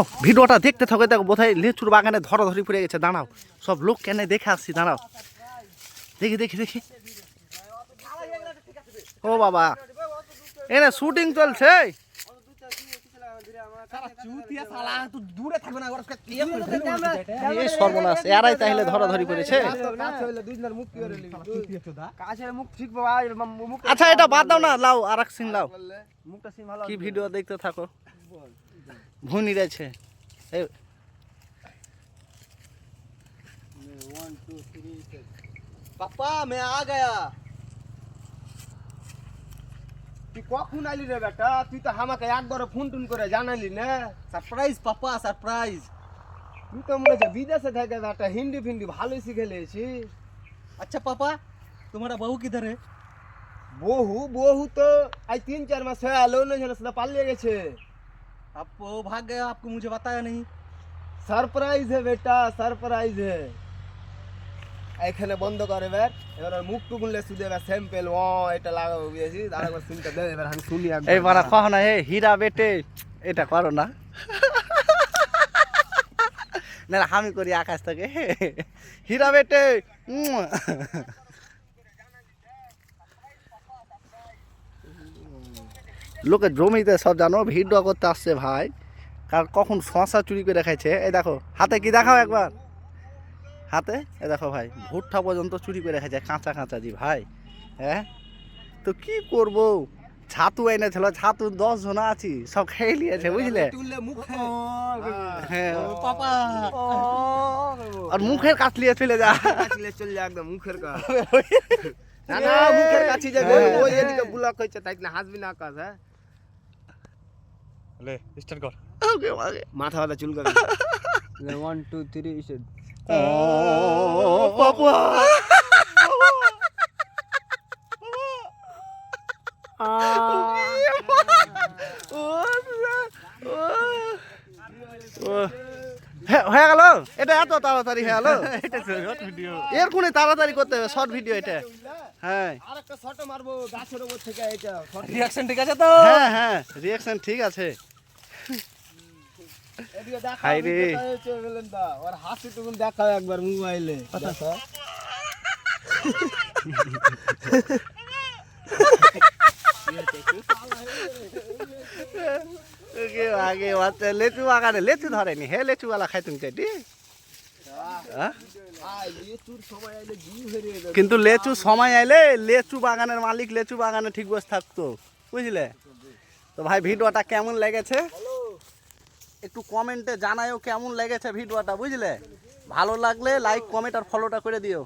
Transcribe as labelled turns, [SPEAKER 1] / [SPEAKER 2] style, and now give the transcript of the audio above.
[SPEAKER 1] দাঁড়াও, ভিডিওটা দেখতে থাকো, দেখো বোধহয় লিচুর বাগানে ধরাধরি পড়ে গেছে, দাঁড়াও। সব লোক কেন দেখে আসছি, দাঁড়াও। দেখি দেখি দেখি। ও বাবা, এনে শুটিং চলছে? সর্বনাশ করেছে। আচ্ছা এটা বাদ দাও না, লাও আর এক সিন লাও। কি ভিডিও দেখতে থাকো? હું નીરજ છે.
[SPEAKER 2] पापा मैं आ गया तू क्या फ़ोन आली रे बेटा तू तो हमारे एक बार फ़ोन टून करे जाना ली ने सरप्राइज़ पापा सरप्राइज़ तू तो मुझे विदेश से थे बेटा हिंदी फिंदी भालो सीखे ले छी
[SPEAKER 3] अच्छा पापा तुम्हारा बहू किधर है
[SPEAKER 2] बहू बहू तो आज तीन चार मास है आलो नहीं पाल ले गए
[SPEAKER 3] आप वो भाग गया आपको मुझे बताया नहीं
[SPEAKER 2] সারপ্রাইজ হে বেটা সারপ্রাইজ হে এখানে বন্ধ করে এবার এবার ওর মুখ টুকুনলে শুধু এবার স্যাম্পেল ও এটা লাগাবো বুঝেছি আর একবার শুনতে দে এবার আমি শুনি একবার।
[SPEAKER 1] এই বারা কহ না হে হীরা বেটে এটা করো না না না, আমি করি আকাশ থেকে হীরা বেটে লোকে জমিতে সব জানো ভিডিও করতে আসছে ভাই। কার কখন শশা চুরি করে খাইছে? এই দেখো হাতে কি দেখাও একবার? হাতে? এ দেখো ভাই ভুট্টা পর্যন্ত চুরি করে খাইছে কাঁচা কাঁচা জি ভাই। হ্যাঁ? তো কি করব? ছাতু এনেছিল ছাতু দশ জন আছি সব খেয়ে নিয়েছে বুঝলে? হ্যাঁ। আর মুখের কাছ লিয়ে চলে যা।
[SPEAKER 2] চল যা একদম মুখের কাছ। না না মুখের কাছে যে ওই ওই এদিকে ব্লক হয়েছে তাই না হাসবি না আকাশ হ্যাঁ?
[SPEAKER 3] লে
[SPEAKER 1] স্টার্ট কর।
[SPEAKER 2] মাথা ব্যথা চুলকা ওয়ান টু থ্রি
[SPEAKER 1] স্টার্ট বাবা! হয়ে গেল? এটা এত তাড়াতাড়ি হয়ে গেলো? এর তাড়াতাড়ি করতে হবে? শর্ট ভিডিও এটা। হ্যাঁ।
[SPEAKER 2] আরেকটা শর্ট মারবো গাছের উপর থেকে এটা
[SPEAKER 3] ঠিক আছে তো?
[SPEAKER 1] হ্যাঁ হ্যাঁ। রিয়াকশন ঠিক আছে। হাই রে।
[SPEAKER 2] কোথায় হয়েছে বলেন দা ওর হাসি টুকুন দেখাও একবার মোবাইলে।
[SPEAKER 1] আগে বাচ্চা লেচু বাগানে লেচু ধরেনি। হে লেচুওয়ালা খাই তুমি চাইটি। কিন্তু লেচু সময় আইলে লেচু বাগানের মালিক লেচু বাগানে ঠিক বসে থাকতো। বুঝলে? তো ভাই ভিডিওটা কেমন লেগেছে? একটু কমেন্টে জানায়ও কেমন লেগেছে ভিডিওটা, বুঝলে? ভালো লাগলে লাইক কমেন্ট আর ফলোটা করে দিও।